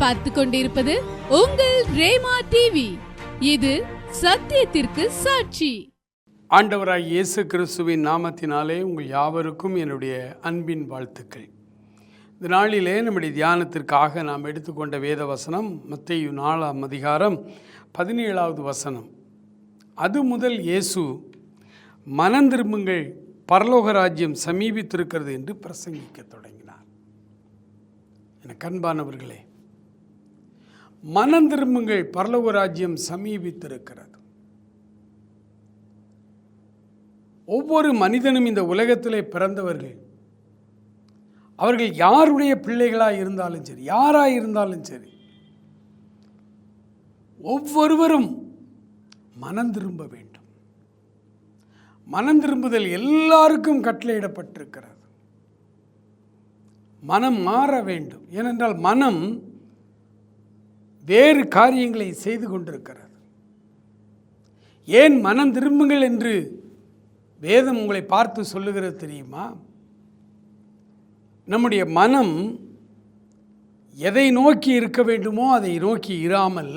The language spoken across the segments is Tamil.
பார்த்து கொண்டிருப்பது உங்கள் ரேமா டிவி இது சத்தியத்திற்கு சாட்சி. ஆண்டவராய் இயேசு கிறிஸ்துவின் நாமத்தினாலே உங்கள் யாவருக்கும் என்னுடைய அன்பின் வாழ்த்துக்கள். இந்த நாளிலே நம்முடைய தியானத்திற்காக நாம் எடுத்துக்கொண்ட வேத வசனம் மத்தையு நாலாம் அதிகாரம் பதினேழாவது வசனம். அது முதல் இயேசு மனந்திரும்புங்கள் பரலோக ராஜ்யம் சமீபித்திருக்கிறது என்று பிரசங்கிக்க தொடங்கினார். என கண்பானவர்களே மனம் திரும்புங்கள். பரலோக ராஜ்யம் சமீபித்திருக்கிறது. ஒவ்வொரு மனிதனும் இந்த உலகத்திலே பிறந்தவர்கள். அவர்கள் யாருடைய பிள்ளைகளாக இருந்தாலும் சரி யாராக இருந்தாலும் சரி ஒவ்வொருவரும் மனம் திரும்ப வேண்டும். மனம் திரும்புதல் எல்லாருக்கும் கட்டளையிடப்பட்டிருக்கிறது. மனம் மாற வேண்டும். ஏனென்றால் மனம் வேறு காரியங்களை செய்து கொண்டிருக்கிறது. ஏன் மனம் திரும்புங்கள் என்று வேதம் உங்களை பார்த்து சொல்லுகிறது தெரியுமா? நம்முடைய மனம் எதை நோக்கி இருக்க வேண்டுமோ அதை நோக்கி இராமல்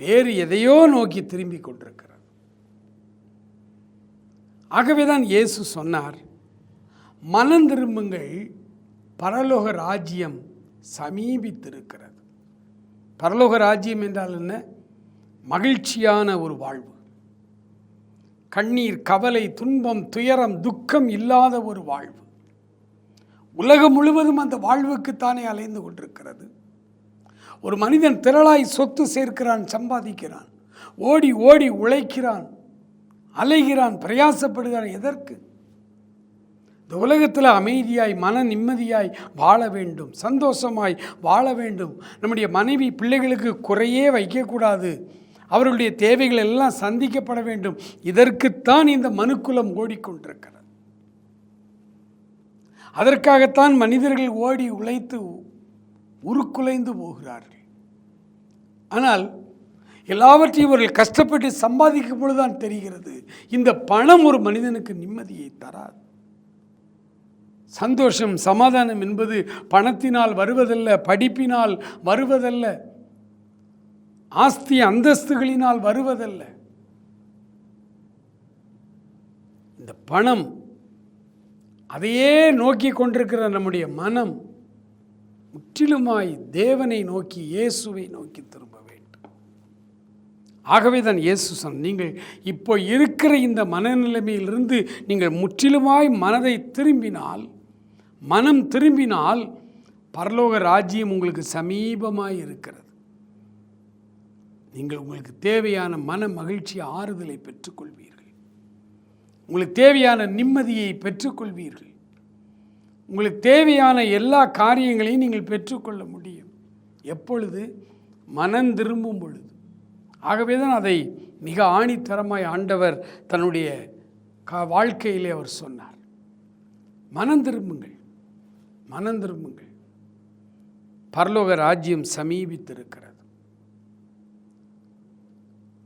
வேறு எதையோ நோக்கி திரும்பி கொண்டிருக்கிறது. ஆகவே தான் இயேசு சொன்னார் மனம் திரும்புங்கள் பரலோக ராஜ்யம் சமீபித்திருக்கிறது. பரலோக ராஜ்யம் என்றால் என்ன? மகிழ்ச்சியான ஒரு வாழ்வு. கண்ணீர் கவலை துன்பம் துயரம் துக்கம் இல்லாத ஒரு வாழ்வு. உலகம் முழுவதும் அந்த வாழ்வுக்குத்தானே அலைந்து கொண்டிருக்கிறது. ஒரு மனிதன் திரளாய் சொத்து சேர்க்கிறான் சம்பாதிக்கிறான். ஓடி ஓடி உழைக்கிறான் அலைகிறான் பிரயாசப்படுகிறான். எதற்கு? இந்த உலகத்தில் அமைதியாய் மன நிம்மதியாய் வாழ வேண்டும் சந்தோஷமாய் வாழ வேண்டும். நம்முடைய மனைவி பிள்ளைகளுக்கு குறையே வைக்கக்கூடாது. அவர்களுடைய தேவைகள் எல்லாம் சந்திக்கப்பட வேண்டும். இதற்குத்தான் இந்த மனுக்குலம் ஓடிக்கொண்டிருக்கிறது. அதற்காகத்தான் மனிதர்கள் ஓடி உழைத்து உருக்குலைந்து போகிறார்கள். ஆனால் எல்லாவற்றையும் இவர்கள் கஷ்டப்பட்டு சம்பாதிக்கும் பொழுதுதான் தெரிகிறது. இந்த பணம் ஒரு மனிதனுக்கு நிம்மதியை தராது. சந்தோஷம் சமாதானம் என்பது பணத்தினால் வருவதல்ல படிப்பினால் வருவதல்ல ஆஸ்தி அந்தஸ்துகளினால் வருவதல்ல. இந்த பணம் அதையே நோக்கி கொண்டிருக்கிற நம்முடைய மனம் முற்றிலுமாய் தேவனை நோக்கி இயேசுவை நோக்கி திரும்ப வேண்டும். ஆகவே தான் இயேசு சொன்ன நீங்கள் இப்போ இருக்கிற இந்த மனநிலைமையிலிருந்து நீங்கள் முற்றிலுமாய் மனதை திரும்பினால் மனம் திரும்பினால் பரலோக ராஜ்யம் உங்களுக்கு சமீபமாக இருக்கிறது. நீங்கள் உங்களுக்கு தேவையான மன மகிழ்ச்சி ஆறுதலை பெற்றுக்கொள்வீர்கள். உங்களுக்கு தேவையான நிம்மதியை பெற்றுக்கொள்வீர்கள். உங்களுக்கு தேவையான எல்லா காரியங்களையும் நீங்கள் பெற்றுக்கொள்ள முடியும். எப்பொழுது? மனம் திரும்பும் பொழுது. ஆகவே தான் அதை மிக ஆணித்தரமாய் ஆண்டவர் தன்னுடைய கா வாழ்க்கையிலே அவர் சொன்னார். மனம் திரும்புங்கள். மனம் திரும்புங்கள். பரலோக ராஜ்யம் சமீபித்திருக்கிறது.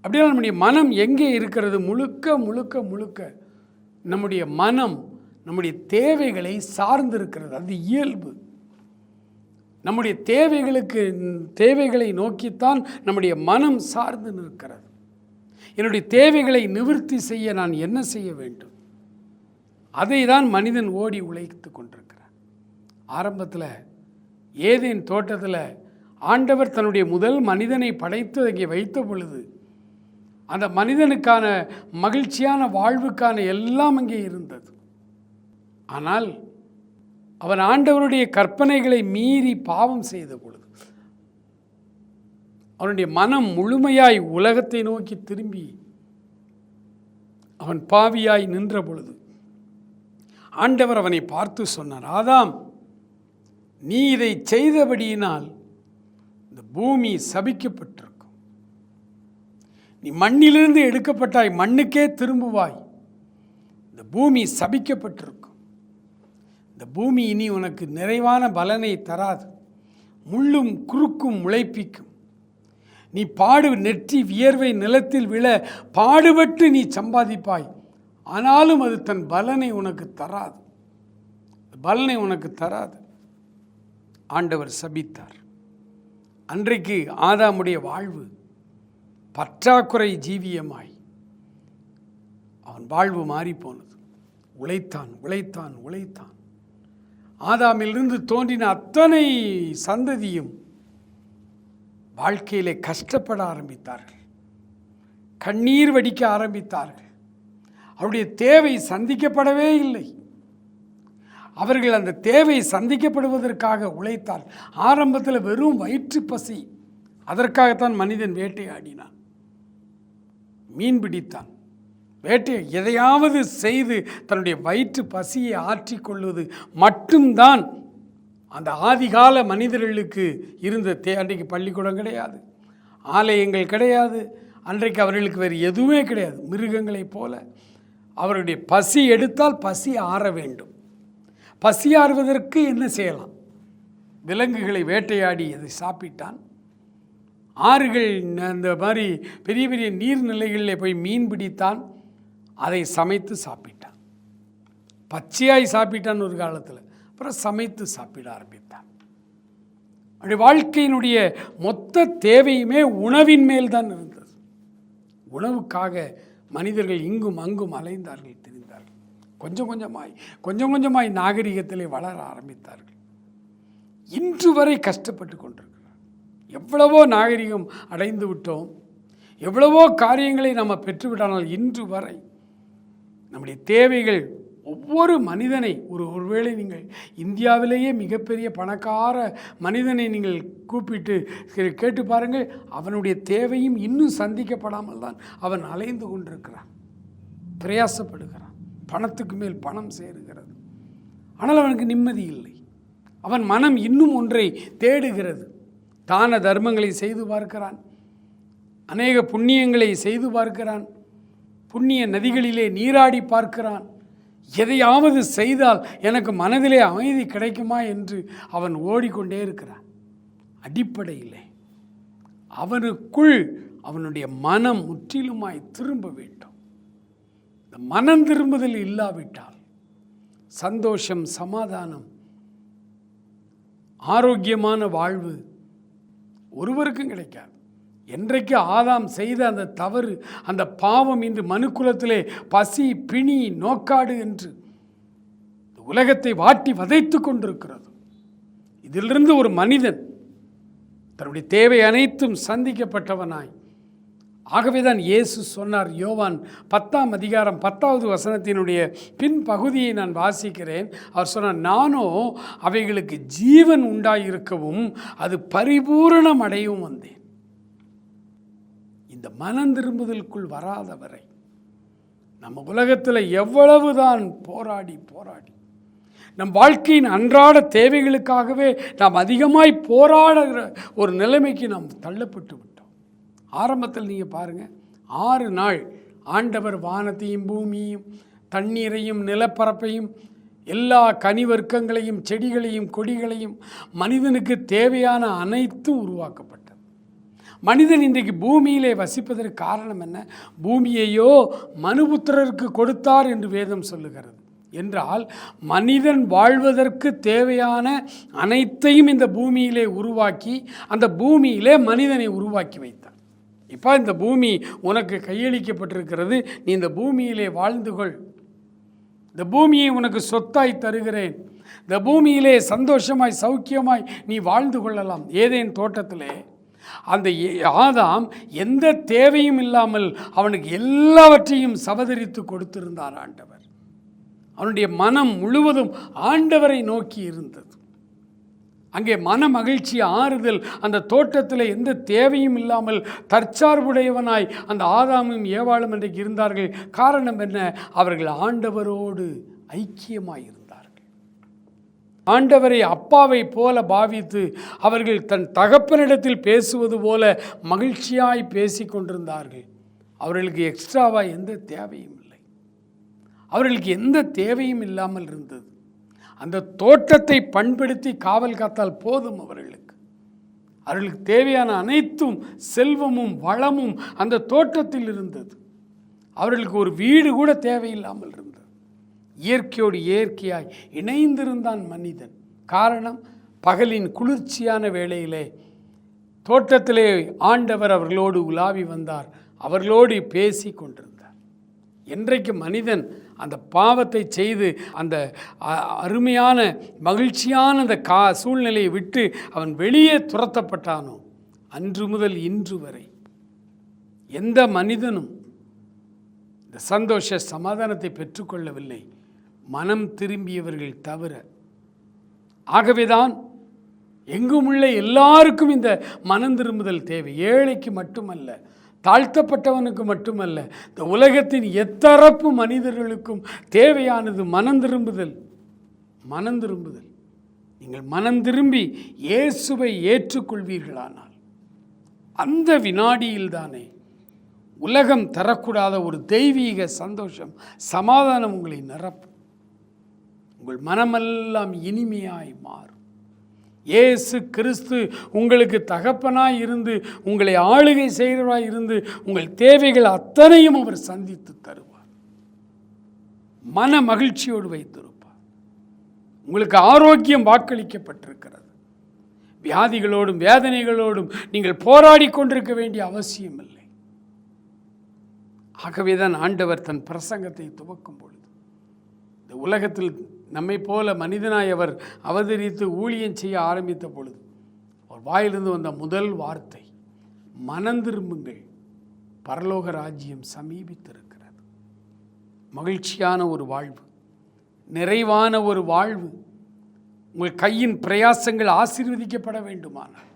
அப்படின்னா நம்முடைய மனம் எங்கே இருக்கிறது? முழுக்க முழுக்க முழுக்க நம்முடைய மனம் நம்முடைய தேவைகளை சார்ந்திருக்கிறது. அது இயல்பு. நம்முடைய தேவைகளுக்கு தேவைகளை நோக்கித்தான் நம்முடைய மனம் சார்ந்து நிற்கிறது. என்னுடைய தேவைகளை நிவர்த்தி செய்ய நான் என்ன செய்ய வேண்டும்? அதை தான் மனிதன் ஓடி உழைத்து கொண்டிருக்கிறான். ஆரம்பத்தில் ஏதேன் தோட்டத்தில் ஆண்டவர் தன்னுடைய முதல் மனிதனை படைத்து அங்கே வைத்த பொழுது அந்த மனிதனுக்கான மகிழ்ச்சியான வாழ்வுக்கான எல்லாம் அங்கே இருந்தது. ஆனால் அவன் ஆண்டவருடைய கற்பனைகளை மீறி பாவம் செய்த பொழுது அவனுடைய மனம் முழுமையாய் உலகத்தை நோக்கி திரும்பி அவன் பாவியாய் நின்ற பொழுது ஆண்டவர் அவனை பார்த்து சொன்னார் ஆதாம் நீ இதை செய்தபடியினால் இந்த பூமி சபிக்கப்பட்டிருக்கும். நீ மண்ணிலிருந்து எடுக்கப்பட்டாய் மண்ணுக்கே திரும்புவாய். இந்த பூமி சபிக்கப்பட்டிருக்கும். இந்த பூமி இனி உனக்கு நிறைவான பலனை தராது. முள்ளும் குறுக்கும் முளைப்பிக்கும். நீ பாடு நெற்றி வியர்வை நிலத்தில் விழ பாடுபட்டு நீ சம்பாதிப்பாய். ஆனாலும் அது தன் பலனை உனக்கு தராது. பலனை உனக்கு தராது. ஆண்டவர் சபித்தார். அன்றைக்கு ஆதாமுடைய வாழ்வு பற்றாக்குறை ஜீவியமாய் அவன் வாழ்வு மாறிப்போனது. உழைத்தான் உழைத்தான் உழைத்தான். ஆதாமிலிருந்து தோன்றின அத்தனை சந்ததியும் வாழ்க்கையிலே கஷ்டப்பட ஆரம்பித்தார்கள். கண்ணீர் வடிக்க ஆரம்பித்தார்கள். அவருடைய தேவை சந்திக்கப்படவே இல்லை. அவர்கள் அந்த தேவை சந்திக்கப்படுவதற்காக உழைத்தார் ஆரம்பத்தில் வெறும் வயிற்று பசி. அதற்காகத்தான் மனிதன் வேட்டையாடினான். மீன் பிடித்தான். வேட்டை எதையாவது செய்து தன்னுடைய வயிற்று பசியை ஆற்றிக்கொள்வது மட்டும்தான் அந்த ஆதிகால மனிதர்களுக்கு இருந்த தே அன்றைக்கு பள்ளிக்கூடம் கிடையாது. ஆலயங்கள் கிடையாது. அன்றைக்கு அவர்களுக்கு வேறு எதுவுமே கிடையாது. மிருகங்களைப் போல. அவருடைய பசி எடுத்தால் பசி ஆற வேண்டும். பசியாறுவதற்கு என்ன செய்யலாம்? விலங்குகளை வேட்டையாடி அதை சாப்பிட்டான். ஆறுகள் அந்த மாதிரி பெரிய பெரிய நீர்நிலைகளில் போய் மீன் பிடித்தான். அதை சமைத்து சாப்பிட்டான். பச்சையாய் சாப்பிட்டான் ஒரு காலத்தில். அப்புறம் சமைத்து சாப்பிட ஆரம்பித்தான். அப்படி வாழ்க்கையினுடைய மொத்த தேவையுமே உணவின் மேல் தான் இருந்தது. உணவுக்காக மனிதர்கள் இங்கும் அங்கும் அலைந்தார்கள் தெரிந்தார்கள். கொஞ்சம் கொஞ்சமாய் கொஞ்சம் கொஞ்சமாய் நாகரிகத்திலே வளர ஆரம்பித்தார்கள். இன்று வரை கஷ்டப்பட்டு கொண்டிருக்கிறார். எவ்வளவோ நாகரிகம் அடைந்து விட்டோம். எவ்வளவோ காரியங்களை நம்ம பெற்றுவிட்டானால் இன்று வரை நம்முடைய தேவைகள் ஒவ்வொரு மனிதனை ஒரு ஒருவேளை நீங்கள் இந்தியாவிலேயே மிகப்பெரிய பணக்கார மனிதனை நீங்கள் கூப்பிட்டு கே- கேட்டு பாருங்கள் அவனுடைய தேவையும் இன்னும் சந்திக்கப்படாமல் தான் அவன் அலைந்து கொண்டிருக்கிறான். பிரயாசப்படுகிறான். பணத்துக்கு மேல் பணம் சேருகிறது. ஆனால் அவனுக்கு நிம்மதி இல்லை. அவன் மனம் இன்னும் ஒன்றை தேடுகிறது. தான தர்மங்களை செய்து பார்க்கிறான். அநேக புண்ணியங்களை செய்து பார்க்கிறான். புண்ணிய நதிகளிலே நீராடி பார்க்கிறான். எதையாவது செய்தால் எனக்கு மனதிலே அமைதி கிடைக்குமா என்று அவன் ஓடிக்கொண்டே இருக்கிறான். அடிப்படையிலே அவனுக்குள் அவனுடைய மனம் முற்றிலுமாய் திரும்ப வேண்டும். இந்த மனம் திரும்புதல் இல்லாவிட்டால் சந்தோஷம் சமாதானம் ஆரோக்கியமான வாழ்வு ஒருவருக்கும் கிடைக்காது. என்றைக்கு ஆதாம் செய்த அந்த தவறு அந்த பாவம் இன்று மனுக்குலத்திலே பசி பிணி நோக்காடு என்று உலகத்தை வாட்டி வதைத்து கொண்டிருக்கிறது. இதிலிருந்து ஒரு மனிதன் தன்னுடைய தேவை அனைத்தும் சந்திக்கப்பட்டவனாய் ஆகவே தான் இயேசு சொன்னார் யோவான் பத்தாம் அதிகாரம் பத்தாவது வசனத்தினுடைய பின் பகுதியை நான் வாசிக்கிறேன். அவர் சொன்னார் நானோ அவைகளுக்கு ஜீவன் உண்டாயிருக்கவும் அது பரிபூரணம் அடையவும் வந்தேன். இந்த மனம் திரும்புதலுக்குள் வராதவரை நம்ம உலகத்தில் எவ்வளவுதான் போராடி போராடி நம் வாழ்க்கையின் அன்றாட தேவைகளுக்காகவே நாம் அதிகமாய் போராடுகிற ஒரு நிலைமைக்கு நாம் தள்ளப்பட்டு விட்டோம். ஆரம்பத்தில் நீங்கள் பாருங்கள் ஆறு நாள் ஆண்டவர் வானத்தையும் பூமியையும் தண்ணீரையும் நிலப்பரப்பையும் எல்லா கனிவர்க்கங்களையும் செடிகளையும் கொடிகளையும் மனிதனுக்கு தேவையான அனைத்தும் உருவாக்கப்பட்டது. மனிதன் இன்றைக்கு பூமியிலே வசிப்பதற்கு காரணம் என்ன? பூமியையோ மனுபுத்திரருக்கு கொடுத்தார் என்று வேதம் சொல்லுகிறது. என்றால் மனிதன் வாழ்வதற்கு தேவையான அனைத்தையும் இந்த பூமியிலே உருவாக்கி அந்த பூமியிலே மனிதனை உருவாக்கி வைத்தார். இப்போ இந்த பூமி உனக்கு கையளிக்கப்பட்டிருக்கிறது. நீ இந்த பூமியிலே வாழ்ந்து கொள். இந்த பூமியை உனக்கு சொத்தாய் தருகிறேன். இந்த பூமியிலே சந்தோஷமாய் சௌக்கியமாய் நீ வாழ்ந்து கொள்ளலாம். ஏதேன் தோட்டத்திலே. அந்த ஏ- ஆதாம் எந்த தேவையும் இல்லாமல் அவனுக்கு எல்லாவற்றையும் சவதரித்து கொடுத்திருந்தார் ஆண்டவர். அவனுடைய மனம் முழுவதும் ஆண்டவரை நோக்கி இருந்தது. அங்கே மன மகிழ்ச்சி ஆறுதல் அந்த தோட்டத்தில் எந்த தேவையும் இல்லாமல் தற்சார்புடையவனாய் அந்த ஆதாமும் ஏவாளும் இன்றைக்கு இருந்தார்கள். காரணம் என்ன? அவர்கள் ஆண்டவரோடு ஐக்கியமாய் இருந்தார்கள் ஆண்டவரை அப்பாவை போல பாவித்து அவர்கள் தன் தகப்பனிடத்தில் பேசுவது போல மகிழ்ச்சியாய் பேசிக் கொண்டிருந்தார்கள். அவர்களுக்கு எக்ஸ்ட்ராவாக எந்த தேவையும் இல்லை. அவர்களுக்கு எந்த தேவையும் இல்லாமல் இருந்தது. அந்த தோட்டத்தை பண்படுத்தி காவல் காத்தால் போதும் அவர்களுக்கு. அவர்களுக்கு தேவையான அனைத்தும் செல்வமும் வளமும் அந்த தோட்டத்தில் இருந்தது. அவர்களுக்கு ஒரு வீடு கூட தேவையில்லாமல் இருந்தது. இயற்கையோடு இயற்கையாய் இணைந்திருந்தான் மனிதன். காரணம் பகலின் குளிர்ச்சியான வேளையிலே தோட்டத்திலே ஆண்டவர் அவர்களோடு உலாவி வந்தார். அவர்களோடு பேசி கொண்டிருந்தார். என்றைக்கு மனிதன் அந்த பாவத்தை செய்து அந்த அ- அருமையான மகிழ்ச்சியான அந்த கா சூழ்நிலையை விட்டு அவன் வெளியே துரத்தப்பட்டானோ? அன்று முதல் இன்று வரை. எந்த மனிதனும் இந்த சந்தோஷ சமாதானத்தை பெற்றுக்கொள்ளவில்லை. மனம் திரும்பியவர்கள் தவிர. ஆகவேதான் எங்கும் உள்ள எல்லாருக்கும் இந்த மனம் திரும்புதல் தேவை. ஏழைக்கு மட்டுமல்ல தாழ்த்தப்பட்டவனுக்கு மட்டுமல்ல இந்த உலகத்தின் எத்தரப்பு மனிதர்களுக்கும் தேவையானது மனம் திரும்புதல். மனம் திரும்புதல். நீங்கள் மனம் திரும்பி இயேசுவை ஏற்றுக்கொள்வீர்களானால் அந்த வினாடியில்தானே உலகம் தரக்கூடாத ஒரு தெய்வீக சந்தோஷம் சமாதானம் உங்களை நிரப்பும். உங்கள் மனமெல்லாம் இனிமையாய் மாறும். இயேசு கிறிஸ்து உங்களுக்கு தகப்பனாய் இருந்து உங்களை ஆளுகை செய்கிறவராய் இருந்து உங்கள் தேவைகள் அத்தனையும் அவர் சந்தித்து தருவார். மன மகிழ்ச்சியோடு வைத்திருப்பார். உங்களுக்கு ஆரோக்கியம் வாக்களிக்கப்பட்டிருக்கிறது. வியாதிகளோடும் வேதனைகளோடும் நீங்கள் போராடி கொண்டிருக்க வேண்டிய அவசியம் இல்லை ஆகவேதான் ஆண்டவர் தன் பிரசங்கத்தை துவக்கும் பொழுது இந்த உலகத்தில் நம்மை போல மனிதனாய் அவர் அவதரித்து ஊழியம் செய்ய ஆரம்பித்த பொழுது அவர் வாயிலிருந்து வந்த முதல் வார்த்தை மனந்திரும்புங்கள் பரலோக ராஜ்யம் சமீபித்திருக்கிறது. மகிழ்ச்சியான ஒரு வாழ்வு நிறைவான ஒரு வாழ்வு. உங்கள் கையின் பிரயாசங்கள் ஆசீர்வதிக்கப்பட வேண்டுமானால்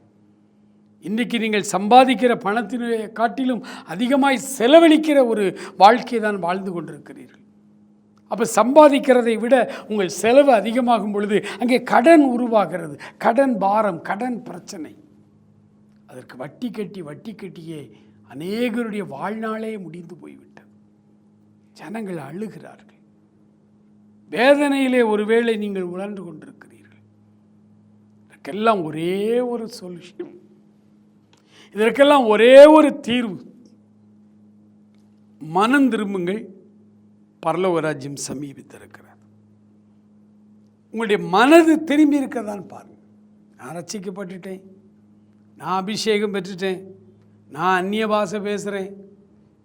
இன்றைக்கு நீங்கள் சம்பாதிக்கிற பணத்தினை காட்டிலும் அதிகமாய் செலவழிக்கிற ஒரு வாழ்க்கையை தான் வாழ்ந்து கொண்டிருக்கிறீர்கள். அப்போ சம்பாதிக்கிறதை விட உங்கள் செலவு அதிகமாகும் பொழுது அங்கே கடன் உருவாகிறது. கடன் பாரம் கடன் பிரச்சனை. அதற்கு வட்டி கட்டி வட்டி கட்டியே அநேகருடைய வாழ்நாளே முடிந்து போய்விட்டது. ஜனங்கள் அழுகிறார்கள். வேதனையிலே ஒருவேளை நீங்கள் உழன்று கொண்டிருக்கிறீர்கள். இதற்கெல்லாம் ஒரே ஒரு சொல்யூஷன் இதற்கெல்லாம் ஒரே ஒரு தீர்வு. மனம் திரும்புங்கள். பரலோக ராஜ்யம் சமீபித்திருக்கிறது. உங்களுடைய மனது திரும்பி இருக்கிறதான்னு பாருங்கள் நான் ரசிக்கப்பட்டுட்டேன். நான் அபிஷேகம் பெற்றுட்டேன். நான் அந்நிய பாஷை பேசுகிறேன்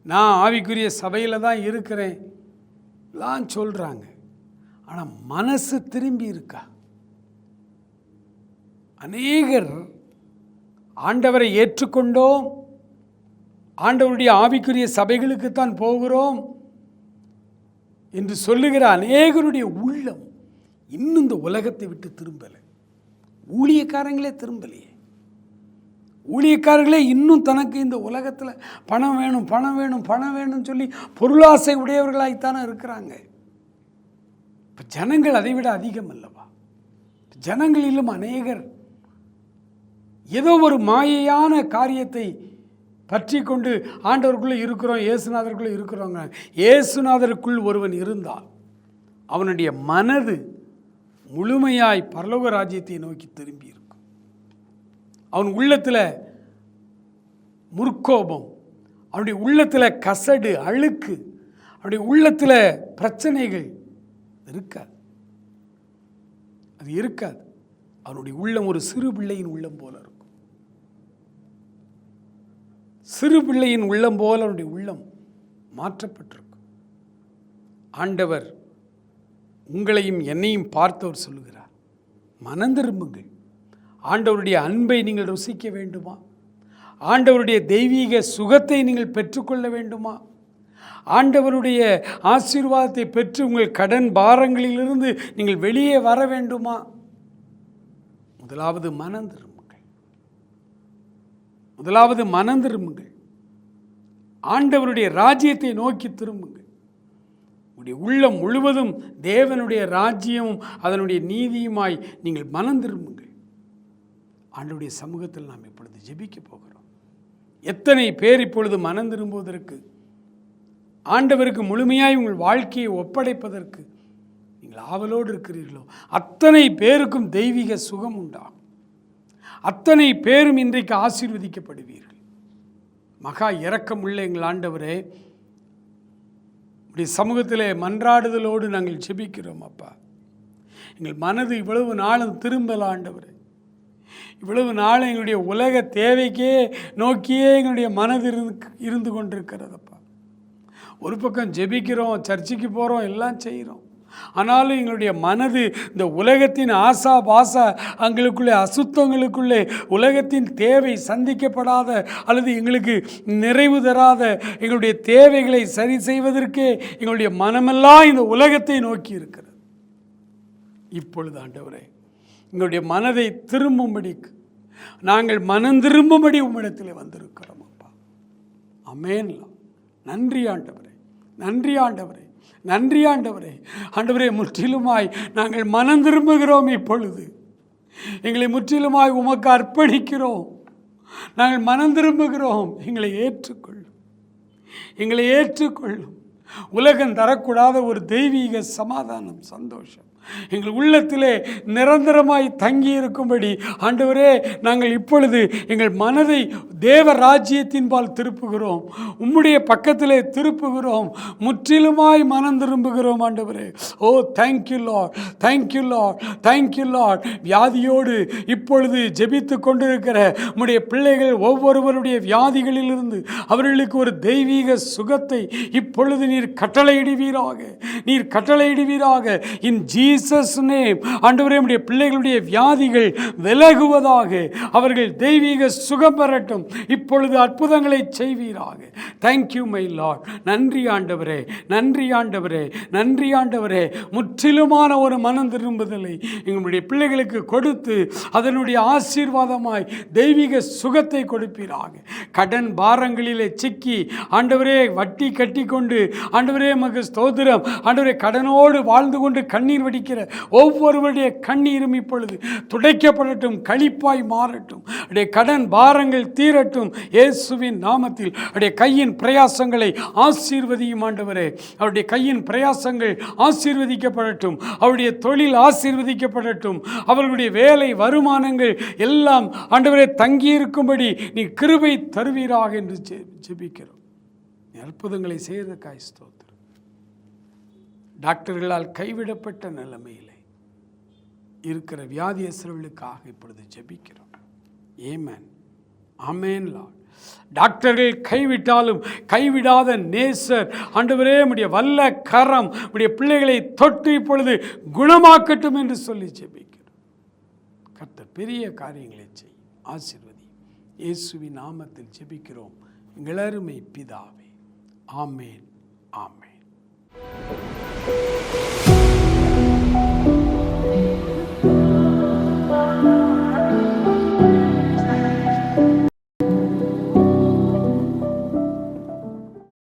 நான் ஆவிக்குரிய சபையில் தான் இருக்கிறேன். எல்லாம் சொல்கிறாங்க ஆனால் மனசு திரும்பி இருக்கா? அநேகர் ஆண்டவரை ஏற்றுக்கொண்டோம். ஆண்டவருடைய ஆவிக்குரிய சபைகளுக்குத்தான் போகிறோம். என்று சொல்லுகிற அநேகருடைய உள்ளம் இன்னும் இந்த உலகத்தை விட்டு திரும்பலை. ஊழியக்காரங்களே திரும்பலையே. ஊழியக்காரர்களே இன்னும் தனக்கு இந்த உலகத்தில் பணம் வேணும் பணம் வேணும் பணம் வேணும்னு சொல்லி பொருளாசை உடையவர்களாய்த்தானே இருக்கிறாங்க. இப்போ ஜனங்கள் அதை விட அதிகம் அல்லவா? ஜனங்களிலும் அநேகர் ஏதோ ஒரு மாயையான காரியத்தை பற்றி கொண்டு ஆண்டவருக்குள்ளே இருக்கிறோம் இயேசுநாதருக்குள்ளே இருக்கிறோங்க. இயேசுநாதருக்குள் ஒருவன் இருந்தால் அவனுடைய மனது முழுமையாய் பரலோக ராஜ்யத்தை நோக்கி திரும்பி இருக்கும். அவன் உள்ளத்தில் முற்கோபம் அவனுடைய உள்ளத்தில் கசடு அழுக்கு அவனுடைய உள்ளத்தில் பிரச்சனைகள் இருக்காது. அது இருக்காது. அவனுடைய உள்ளம் ஒரு சிறு பிள்ளையின் உள்ளம் போல இருக்கும். சிறு பிள்ளையின் உள்ளம் போல் அவனுடைய உள்ளம் மாற்றப்பட்டிருக்கும் ஆண்டவர் உங்களையும் என்னையும் பார்த்தவர் சொல்லுகிறார். மனந்திரும்புங்கள் ஆண்டவருடைய அன்பை நீங்கள் ருசிக்க வேண்டுமா? ஆண்டவருடைய தெய்வீக சுகத்தை நீங்கள் பெற்றுக்கொள்ள வேண்டுமா? ஆண்டவருடைய ஆசீர்வாதத்தை பெற்று உங்கள் கடன் பாரங்களிலிருந்து நீங்கள் வெளியே வர வேண்டுமா? முதலாவது மனம் முதலாவது மனம் திரும்புங்கள். ஆண்டவருடைய ராஜ்யத்தை நோக்கி திரும்புங்கள். உங்களுடைய உள்ளம் முழுவதும் தேவனுடைய ராஜ்யமும் அதனுடைய நீதியுமாய் நீங்கள் மனம் திரும்புங்கள். ஆண்டவருடைய சமூகத்தில் நாம் இப்பொழுது ஜெபிக்க போகிறோம். எத்தனை பேர் இப்பொழுது மனம் திரும்புவதற்கு ஆண்டவருக்கு முழுமையாய் உங்கள் வாழ்க்கையை ஒப்படைப்பதற்கு நீங்கள் ஆவலோடு இருக்கிறீர்களோ அத்தனை பேருக்கும் தெய்வீக சுகம் உண்டாகும். அத்தனை பேரும் இன்றைக்கு ஆசீர்வதிக்கப்படுவீர்கள். மகா இரக்கமுள்ள எங்கள் ஆண்டவரே இப்படி சமூகத்தில் மன்றாடுதலோடு நாங்கள் ஜெபிக்கிறோம் அப்பா. எங்கள் மனது இவ்வளவு நாளும் திரும்பல ஆண்டவர். இவ்வளவு நாளும் எங்களுடைய உலக தேவைக்கே நோக்கியே எங்களுடைய மனது இருந்து இருந்து கொண்டிருக்கிறதப்பா ஒரு பக்கம் ஜெபிக்கிறோம் சர்ச்சுக்கு போகிறோம் எல்லாம் செய்கிறோம் ஆனாலும் எங்களுடைய மனது இந்த உலகத்தின் ஆசா பாசா எங்களுக்குள்ளே அசுத்தங்களுக்குள்ளே உலகத்தின் தேவை சந்திக்கப்படாத அல்லது எங்களுக்கு நிறைவு தராத எங்களுடைய தேவைகளை சரி செய்வதற்கே எங்களுடைய மனமெல்லாம் இந்த உலகத்தை நோக்கி இருக்கிறது. இப்பொழுது ஆண்டவரே எங்களுடைய மனதை திரும்பும்படி நாங்கள் மனம் திரும்பும்படி உம்மிடத்தில் வந்திருக்கிறோம் அப்பா. அமேன்லாம் நன்றி ஆண்டவரே. நன்றி ஆண்டவரே. நன்றி ஆண்டவரே. ஆண்டவரே முற்றிலுமாய் நாங்கள் மனம் திரும்புகிறோம் இப்பொழுது. எங்களை முற்றிலுமாய் உமக்கு அர்ப்பணிக்கிறோம். நாங்கள் மனம் திரும்புகிறோம். எங்களை ஏற்றுக்கொள்ளும் எங்களை ஏற்றுக்கொள்ளும் உலகம் தரக்கூடாத ஒரு தெய்வீக சமாதானம் சந்தோஷம். எங்கள் உள்ளத்திலே நிரந்தரமாய் தங்கி இருக்கும்படி. ஆண்டவரே நாங்கள் இப்பொழுது எங்கள் மனதை தேவ ராஜ்யத்தின்பால் திருப்புகிறோம். உம்முடைய பக்கத்திலே திருப்புகிறோம். முற்றிலுமாய் மனம் திரும்புகிறோம் ஆண்டவரே. ஓ thank you Lord thank you Lord thank you Lord வியாதியோடு இப்பொழுது ஜெபித்து கொண்டிருக்கிற உம்முடைய பிள்ளைகள் ஒவ்வொருவருடைய வியாதிகளிலிருந்து அவர்களுக்கு ஒரு தெய்வீக சுகத்தை இப்பொழுது நீர் கட்டளையிடுவீராக. நீர் கட்டளையிடுவீராக. இன் ஜீசஸ் நேம் ஆண்டவரே நம்முடைய பிள்ளைகளுடைய வியாதிகள் விலகுவதாக அவர்கள் தெய்வீக சுகம் பெறட்டும். இப்பொழுது அற்புதங்களை செய்வீராக. தேங்க்யூ மை லார்ட் நன்றி ஆண்டவரே. நன்றி ஆண்டவரே. நன்றி ஆண்டவரே. முற்றிலுமான ஒரு மனம் திரும்புதலை எங்களுடைய பிள்ளைகளுக்கு கொடுத்து அதனுடைய ஆசீர்வாதமாய் தெய்வீக சுகத்தை கொடுப்பீராக. கடன் பாரங்களிலே சிக்கி ஆண்டவரே வட்டி கட்டி கொண்டு ஆண்டவரே மக ஸ்தோத்திரம். ஆண்டவரே கடனோடு வாழ்ந்து கொண்டு கண்ணீர் வடிக்கிற ஒவ்வொருவருடைய கண்ணீரும் இப்பொழுது துடைக்கப்படட்டும் களிப்பாய் மாறட்டும். அடைய கடன் பாரங்கள் தீரட்டும் இயேசுவின் நாமத்தில். அவருடைய கையின் பிரயாசங்களை ஆசீர்வதியும் ஆண்டவரே. அவருடைய கையின் பிரயாசங்கள் ஆசீர்வதிக்கப்படட்டும். அவருடைய தொழில் ஆசீர்வதிக்கப்படட்டும். அவர்களுடைய வேலை வருமானங்கள் எல்லாம் ஆண்டவரே தங்கியிருக்கும்படி நீ கிருபை தருவீராக என்று ஜெ- ஜெபிக்கிறோம். அற்புதங்களை செய்த காய்ஸ்தோம் டாக்டர்களால் கைவிடப்பட்ட நிலைமையில் இருக்கிற வியாதியஸ்தர்களுக்காக இப்பொழுது ஜெபிக்கிறோம். ஏமேன் ஆமேன் லார்ட் டாக்டர்கள் கைவிட்டாலும் கைவிடாத நேசர் ஆண்டவரே உடைய வல்ல கரம் உடைய பிள்ளைகளை தொட்டு இப்பொழுது குணமாக்கட்டும் என்று சொல்லி ஜெபிக்கிறோம். கர்த்தர் பெரிய காரியங்களை செய் ஆசீர்வதி இயேசுவின் நாமத்தில் ஜெபிக்கிறோம். எங்கள் அருமை பிதாவே. ஆமேன் ஆமேன் Música